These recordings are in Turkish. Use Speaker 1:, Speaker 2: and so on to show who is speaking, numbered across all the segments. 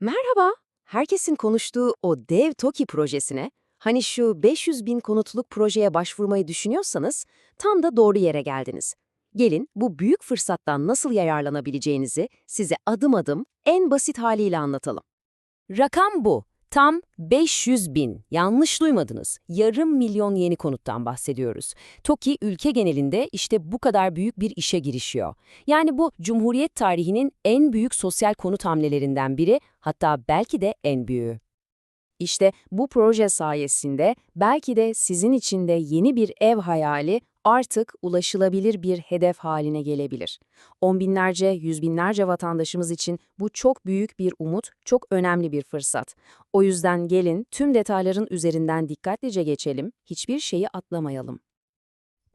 Speaker 1: Merhaba. Herkesin konuştuğu o dev TOKİ projesine, hani şu 500 bin konutluk projeye başvurmayı düşünüyorsanız tam da doğru yere geldiniz. Gelin bu büyük fırsattan nasıl yararlanabileceğinizi size adım adım en basit haliyle anlatalım. Rakam bu. Tam 500 bin. Yanlış duymadınız. Yarım milyon yeni konuttan bahsediyoruz. TOKİ ülke genelinde işte bu kadar büyük bir işe girişiyor. Yani bu Cumhuriyet tarihinin en büyük sosyal konut hamlelerinden biri, hatta belki de en büyüğü. İşte bu proje sayesinde belki de sizin için de yeni bir ev hayali artık ulaşılabilir bir hedef haline gelebilir. On binlerce, yüz binlerce vatandaşımız için bu çok büyük bir umut, çok önemli bir fırsat. O yüzden gelin tüm detayların üzerinden dikkatlice geçelim, hiçbir şeyi atlamayalım.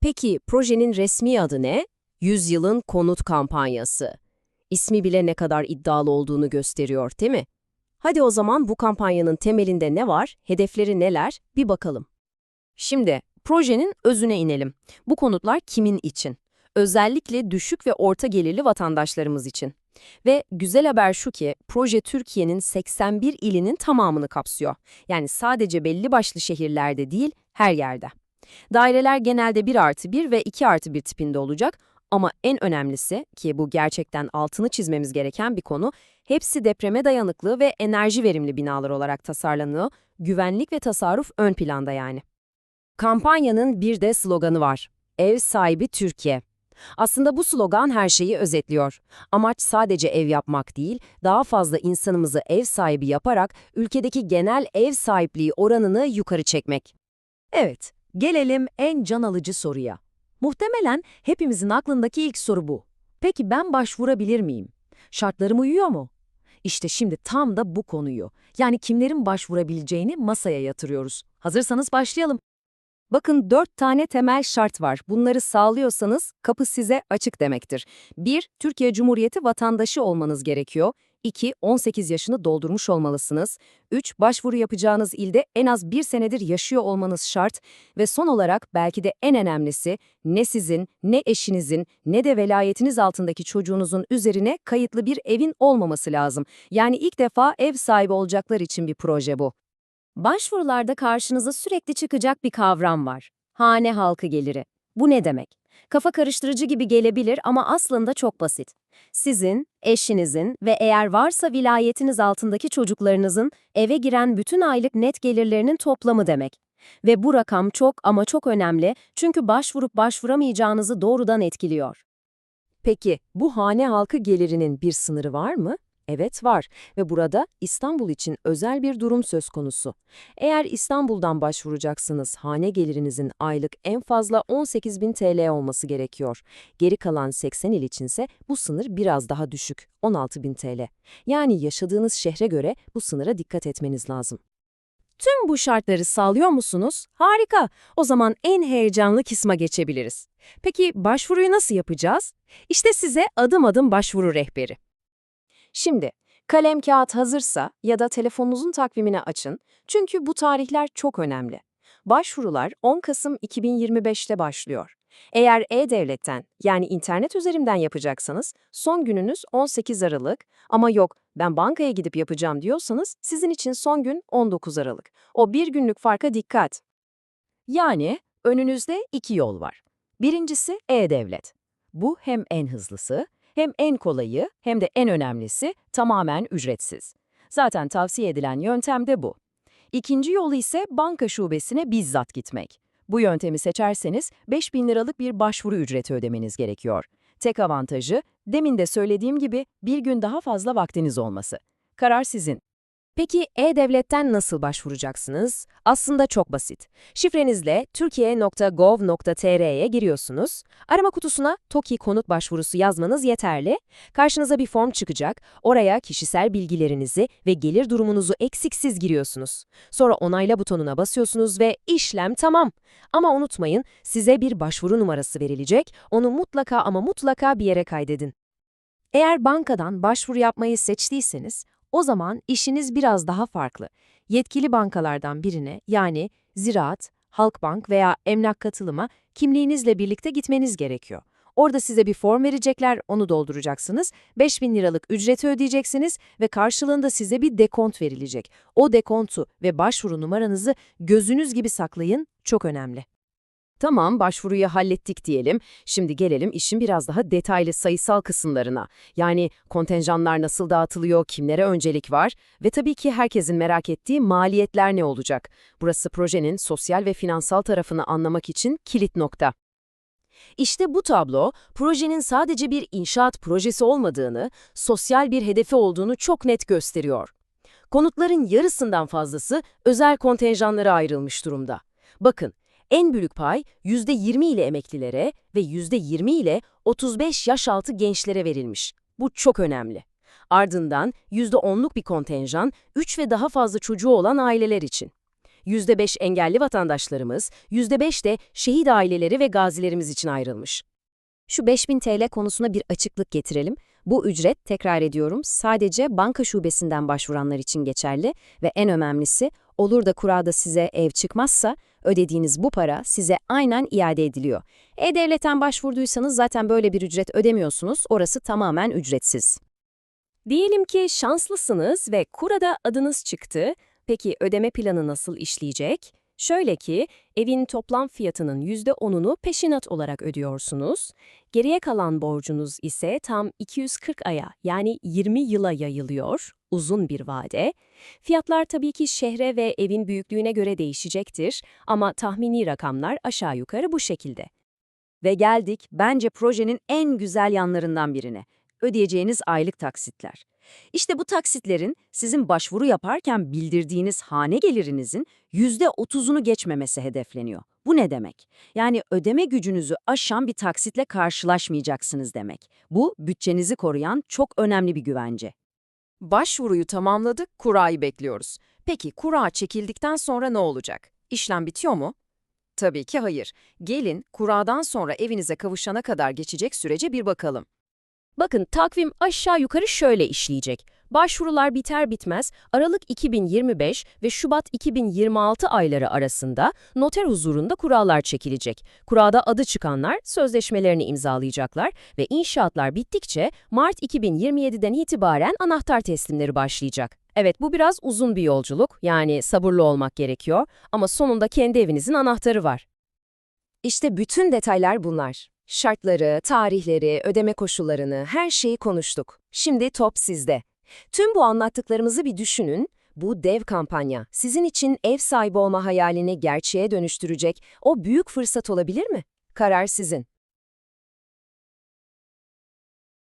Speaker 1: Peki projenin resmi adı ne? Yüzyılın Konut Kampanyası. İsmi bile ne kadar iddialı olduğunu gösteriyor, değil mi? Hadi o zaman bu kampanyanın temelinde ne var, hedefleri neler bir bakalım. Şimdi projenin özüne inelim. Bu konutlar kimin için? Özellikle düşük ve orta gelirli vatandaşlarımız için. Ve güzel haber şu ki proje Türkiye'nin 81 ilinin tamamını kapsıyor. Yani sadece belli başlı şehirlerde değil her yerde. Daireler genelde 1 artı 1 ve 2 artı 1 tipinde olacak ama en önemlisi ki bu gerçekten altını çizmemiz gereken bir konu, hepsi depreme dayanıklı ve enerji verimli binalar olarak tasarlanıyor, güvenlik ve tasarruf ön planda yani. Kampanyanın bir de sloganı var. Ev sahibi Türkiye. Aslında bu slogan her şeyi özetliyor. Amaç sadece ev yapmak değil, daha fazla insanımızı ev sahibi yaparak ülkedeki genel ev sahipliği oranını yukarı çekmek. Evet, gelelim en can alıcı soruya. Muhtemelen hepimizin aklındaki ilk soru bu. Peki ben başvurabilir miyim? Şartlarım uyuyor mu? İşte şimdi tam da bu konuyu, yani kimlerin başvurabileceğini masaya yatırıyoruz. Hazırsanız başlayalım. Bakın dört tane temel şart var. Bunları sağlıyorsanız kapı size açık demektir. 1. Türkiye Cumhuriyeti vatandaşı olmanız gerekiyor. 2. 18 yaşını doldurmuş olmalısınız. 3. Başvuru yapacağınız ilde en az bir senedir yaşıyor olmanız şart. Ve son olarak belki de en önemlisi ne sizin, ne eşinizin, ne de velayetiniz altındaki çocuğunuzun üzerine kayıtlı bir evin olmaması lazım. Yani ilk defa ev sahibi olacaklar için bir proje bu. Başvurularda karşınıza sürekli çıkacak bir kavram var. Hane halkı geliri. Bu ne demek? Kafa karıştırıcı gibi gelebilir ama aslında çok basit. Sizin, eşinizin ve eğer varsa vilayetiniz altındaki çocuklarınızın eve giren bütün aylık net gelirlerinin toplamı demek. Ve bu rakam çok ama çok önemli çünkü başvurup başvuramayacağınızı doğrudan etkiliyor. Peki bu hane halkı gelirinin bir sınırı var mı? Evet var ve burada İstanbul için özel bir durum söz konusu. Eğer İstanbul'dan başvuracaksınız, hane gelirinizin aylık en fazla 18.000 TL olması gerekiyor. Geri kalan 80 il içinse bu sınır biraz daha düşük, 16.000 TL. Yani yaşadığınız şehre göre bu sınıra dikkat etmeniz lazım. Tüm bu şartları sağlıyor musunuz? Harika. O zaman en heyecanlı kısma geçebiliriz. Peki başvuruyu nasıl yapacağız? İşte size adım adım başvuru rehberi. Şimdi, kalem kağıt hazırsa ya da telefonunuzun takvimini açın çünkü bu tarihler çok önemli. Başvurular 10 Kasım 2025'te başlıyor. Eğer e-devletten yani internet üzerinden yapacaksanız son gününüz 18 Aralık ama yok ben bankaya gidip yapacağım diyorsanız sizin için son gün 19 Aralık. O bir günlük farka dikkat. Yani önünüzde iki yol var. Birincisi e-devlet. Bu hem en hızlısı hem en kolayı hem de en önemlisi tamamen ücretsiz. Zaten tavsiye edilen yöntem de bu. İkinci yolu ise banka şubesine bizzat gitmek. Bu yöntemi seçerseniz 5000 liralık bir başvuru ücreti ödemeniz gerekiyor. Tek avantajı, demin de söylediğim gibi bir gün daha fazla vaktiniz olması. Karar sizin. Peki e-devletten nasıl başvuracaksınız? Aslında çok basit. Şifrenizle türkiye.gov.tr'ye giriyorsunuz. Arama kutusuna TOKİ konut başvurusu yazmanız yeterli. Karşınıza bir form çıkacak. Oraya kişisel bilgilerinizi ve gelir durumunuzu eksiksiz giriyorsunuz. Sonra onayla butonuna basıyorsunuz ve işlem tamam. Ama unutmayın size bir başvuru numarası verilecek. Onu mutlaka ama mutlaka bir yere kaydedin. Eğer bankadan başvuru yapmayı seçtiyseniz, o zaman işiniz biraz daha farklı. Yetkili bankalardan birine yani Ziraat, Halkbank veya Emlak Katılım'a kimliğinizle birlikte gitmeniz gerekiyor. Orada size bir form verecekler, onu dolduracaksınız. 5000 liralık ücreti ödeyeceksiniz ve karşılığında size bir dekont verilecek. O dekontu ve başvuru numaranızı gözünüz gibi saklayın, çok önemli. Tamam, başvuruyu hallettik diyelim. Şimdi gelelim işin biraz daha detaylı sayısal kısımlarına. Yani kontenjanlar nasıl dağıtılıyor, kimlere öncelik var ve tabii ki herkesin merak ettiği maliyetler ne olacak? Burası projenin sosyal ve finansal tarafını anlamak için kilit nokta. İşte bu tablo, projenin sadece bir inşaat projesi olmadığını, sosyal bir hedefi olduğunu çok net gösteriyor. Konutların yarısından fazlası özel kontenjanlara ayrılmış durumda. Bakın, en büyük pay %20 ile emeklilere ve %20 ile 35 yaş altı gençlere verilmiş. Bu çok önemli. Ardından %10'luk bir kontenjan 3 ve daha fazla çocuğu olan aileler için. %5 engelli vatandaşlarımız, %5 de şehit aileleri ve gazilerimiz için ayrılmış. Şu 5000 TL konusuna bir açıklık getirelim. Bu ücret, tekrar ediyorum, sadece banka şubesinden başvuranlar için geçerli ve en önemlisi, olur da kurada size ev çıkmazsa, ödediğiniz bu para size aynen iade ediliyor. E-Devlet'ten başvurduysanız zaten böyle bir ücret ödemiyorsunuz, orası tamamen ücretsiz.
Speaker 2: Diyelim ki şanslısınız ve kurada adınız çıktı. Peki ödeme planı nasıl işleyecek? Şöyle ki, evin toplam fiyatının %10'unu peşinat olarak ödüyorsunuz. Geriye kalan borcunuz ise tam 240 aya yani 20 yıla yayılıyor, uzun bir vade. Fiyatlar tabii ki şehre ve evin büyüklüğüne göre değişecektir ama tahmini rakamlar aşağı yukarı bu şekilde.
Speaker 1: Ve geldik bence projenin en güzel yanlarından birine. Ödeyeceğiniz aylık taksitler. İşte bu taksitlerin sizin başvuru yaparken bildirdiğiniz hane gelirinizin %30'unu geçmemesi hedefleniyor. Bu ne demek? Yani ödeme gücünüzü aşan bir taksitle karşılaşmayacaksınız demek. Bu bütçenizi koruyan çok önemli bir güvence. Başvuruyu tamamladık, kurayı bekliyoruz. Peki kura çekildikten sonra ne olacak? İşlem bitiyor mu? Tabii ki hayır. Gelin kuradan sonra evinize kavuşana kadar geçecek sürece bir bakalım.
Speaker 2: Bakın takvim aşağı yukarı şöyle işleyecek. Başvurular biter bitmez Aralık 2025 ve Şubat 2026 ayları arasında noter huzurunda kurallar çekilecek. Kurada adı çıkanlar sözleşmelerini imzalayacaklar ve inşaatlar bittikçe Mart 2027'den itibaren anahtar teslimleri başlayacak. Evet bu biraz uzun bir yolculuk yani sabırlı olmak gerekiyor ama sonunda kendi evinizin anahtarı var.
Speaker 1: İşte bütün detaylar bunlar. Şartları, tarihleri, ödeme koşullarını, her şeyi konuştuk. Şimdi top sizde. Tüm bu anlattıklarımızı bir düşünün. Bu dev kampanya sizin için ev sahibi olma hayalini gerçeğe dönüştürecek o büyük fırsat olabilir mi? Karar sizin.